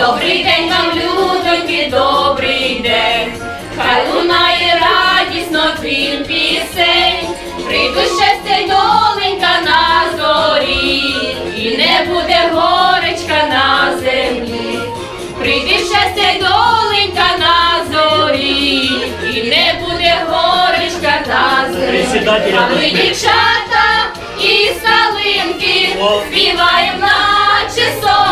Добрий день вам, людоньки, добрий день. Хай лунає радісно твій пісень. Прийду щастя доленька на зорі, і не буде горечка на землі. Прийди щастя доленька на зорі, і не буде горечка на землі. А ми дівчата із калинки О. співаємо наче солов'ї.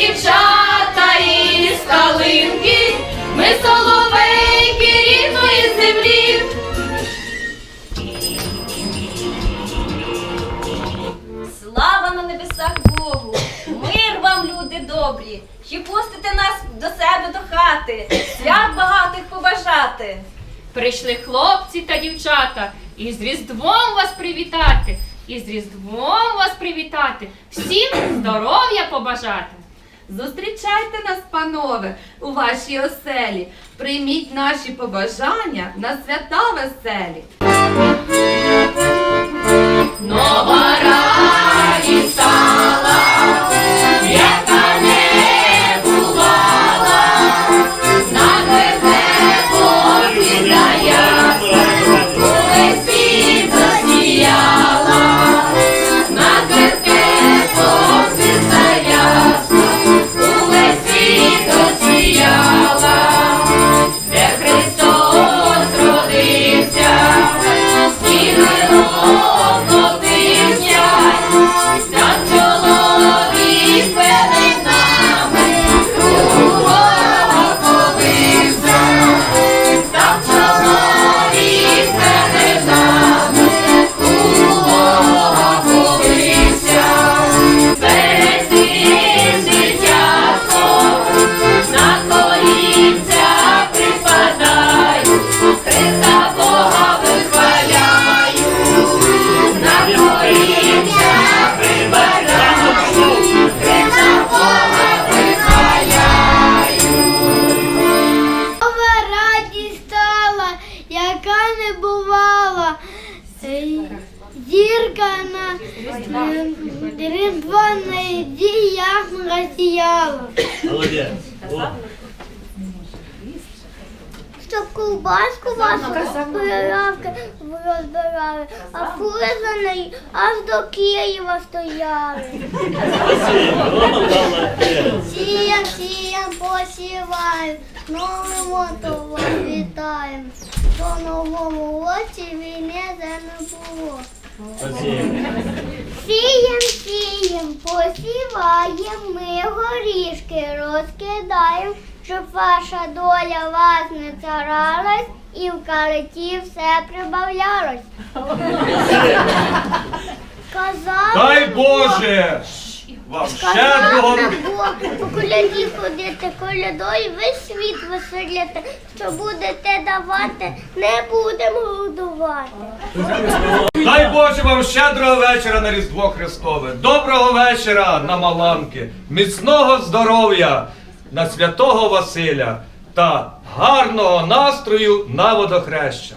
Дівчата із калинки, ми соловейки рідної землі. Слава на небесах Богу! Мир вам, люди добрі! Чи пустите нас до себе до хати? Свят багатих побажати! Прийшли хлопці та дівчата, і з Різдвом вас привітати, і з Різдвом вас привітати, всім здоров'я побажати. Зустрічайте нас, панове, у вашій оселі. Прийміть наші побажання на свята веселі. Яка не бувала. Зірка на різдвяних діях розсіяла. Молодець. О. Щоб ковбаску вашу пиравки розбирали, а фури за неї аж до Києва стояли. Молодець. Сіям, сіям, посіваємо, новим мотом вітаємо. До новому році війни за не було. Сієм, сієм, посіваєм, ми горішки розкидаєм, щоб ваша доля вас не царалась і в кареті все прибавлялось. Казали, Дай Боже! Вам щедрого! На Бог, по коляді ходити, колядою весь світ веселяти, що будете давати, не будемо годувати. Дай Боже вам щедрого вечора на Різдво Христове! Доброго вечора на Маланки! Міцного здоров'я на святого Василя та гарного настрою на водохреща!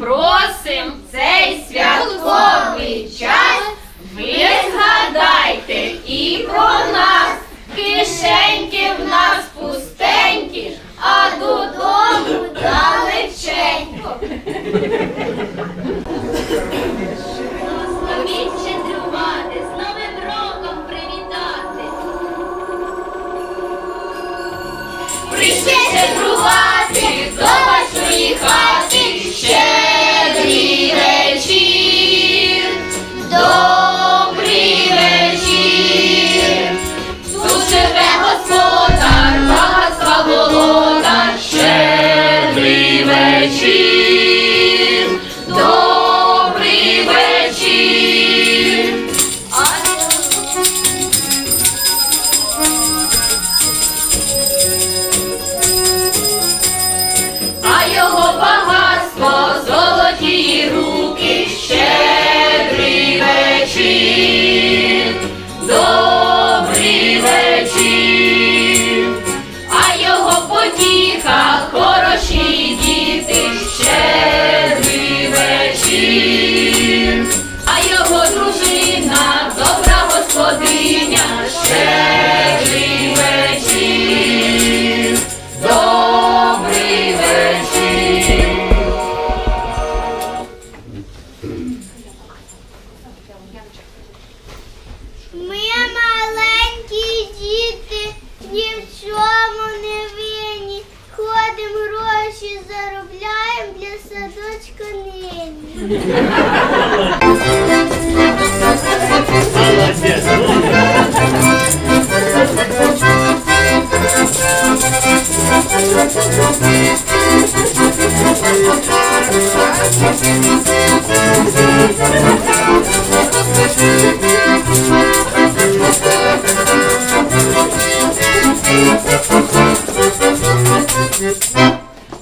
Просим цей святковий час, ви згадайте і про нас, кишеньки в нас пустенькі, а додому далеченько. Благословіть щедрувати, з Новим роком привітати. Прийшли щедрувати до вашої хати, щедрий щедрий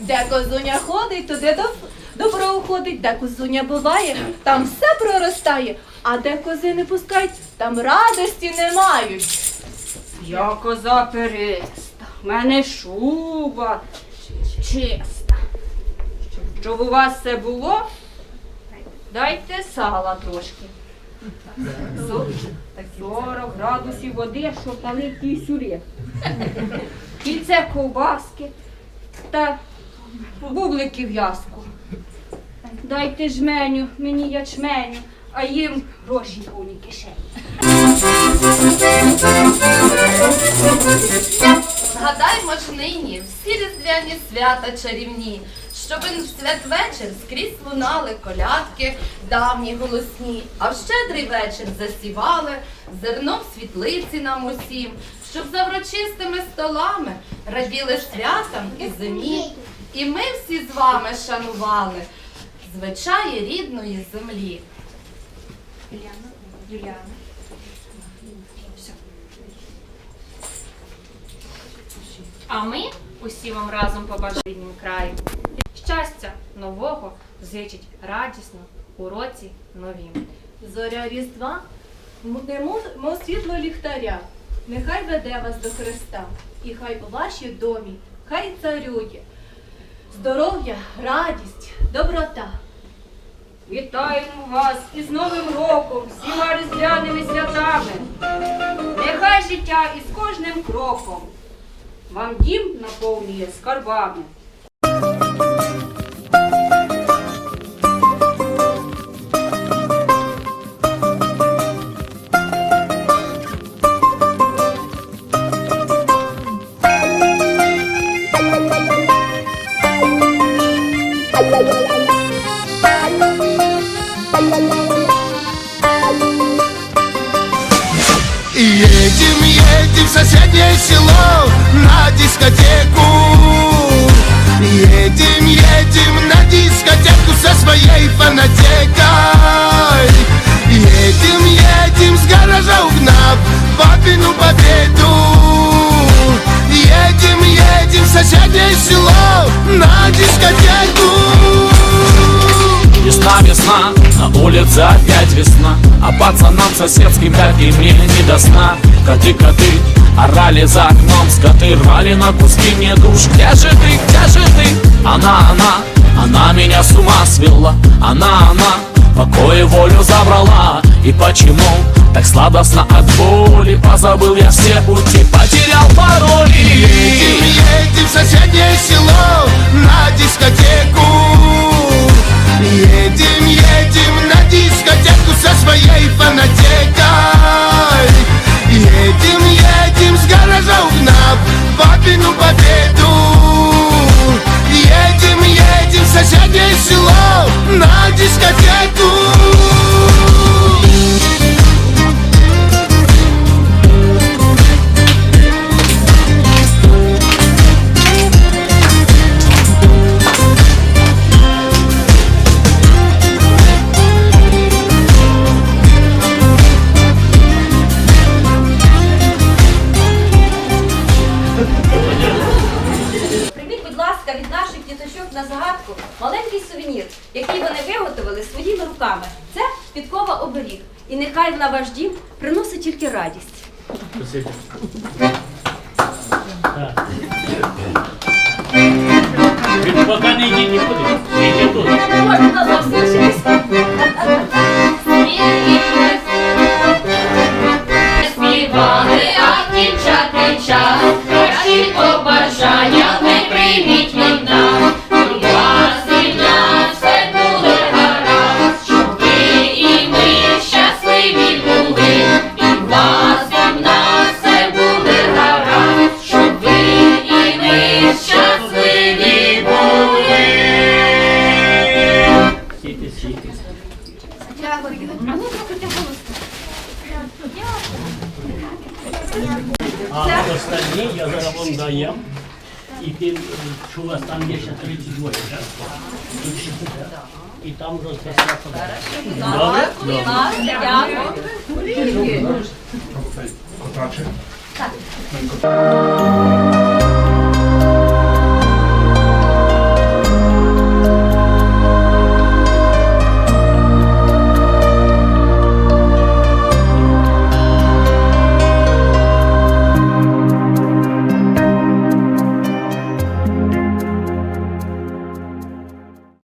Де козуня ходить, туди до, добро уходить, де козуня буває, там все проростає, а де кози не пускають, там радості не мають. Я коза переста, в мене шуба чиста. Щоб у вас все було, дайте сала трошки. 40 градусів води, щоб налив кисюрі. Кільце ковбаски та бублики в'язку. Дайте жменю, мені ячменю, а їм гроші повні кишені. Згадаймо ж нині всі різдвяні свята чарівні, щоби в святвечір скрізь лунали колядки давні голосні, а в щедрий вечір засівали зерно в світлиці нам усім, щоб за врочистими столами раділи святам і зимі. І ми всі з вами шанували звичаї рідної землі. А ми усі вам разом побажаємо краю. Щастя нового зичить радісно у році новім. Зоря Різдва, мов світло ліхтаря, нехай веде вас до Христа, і хай у вашій домі, хай царює. Здоров'я, радість, доброта. Вітаємо вас із Новим роком, всіма різдвяними святами. Нехай життя із кожним кроком вам дім наповнює скарбами. Едем в соседнее село на дискотеку. Едем, едем на дискотеку со своей фанатекой. Едем, едем с гаража угнав папину победу. Едем, едем в соседнее село на улице опять весна А пацанам соседским пятым мне не до сна. Коты, коты, орали за окном Скоты рвали на куски мне душ. Где же ты, где же ты? Она, она, она меня с ума свела. Она, она, покой и волю забрала. И почему так сладостно от боли? Позабыл я все пути, потерял пароли. Едем, едем в соседнее село на загадку маленький сувенір, який вони виготовили своїми руками. Це підкова оберіг. І нехай на ваш дім приносить тільки радість. Спасибо. Ви поки не йде нікуди. Йде тут. Можна зовсім Співали, даю. І ти, вас там є ще 32 так? Тут ще буде. І там роздасться подарунки. Добре? Добре. Дякую.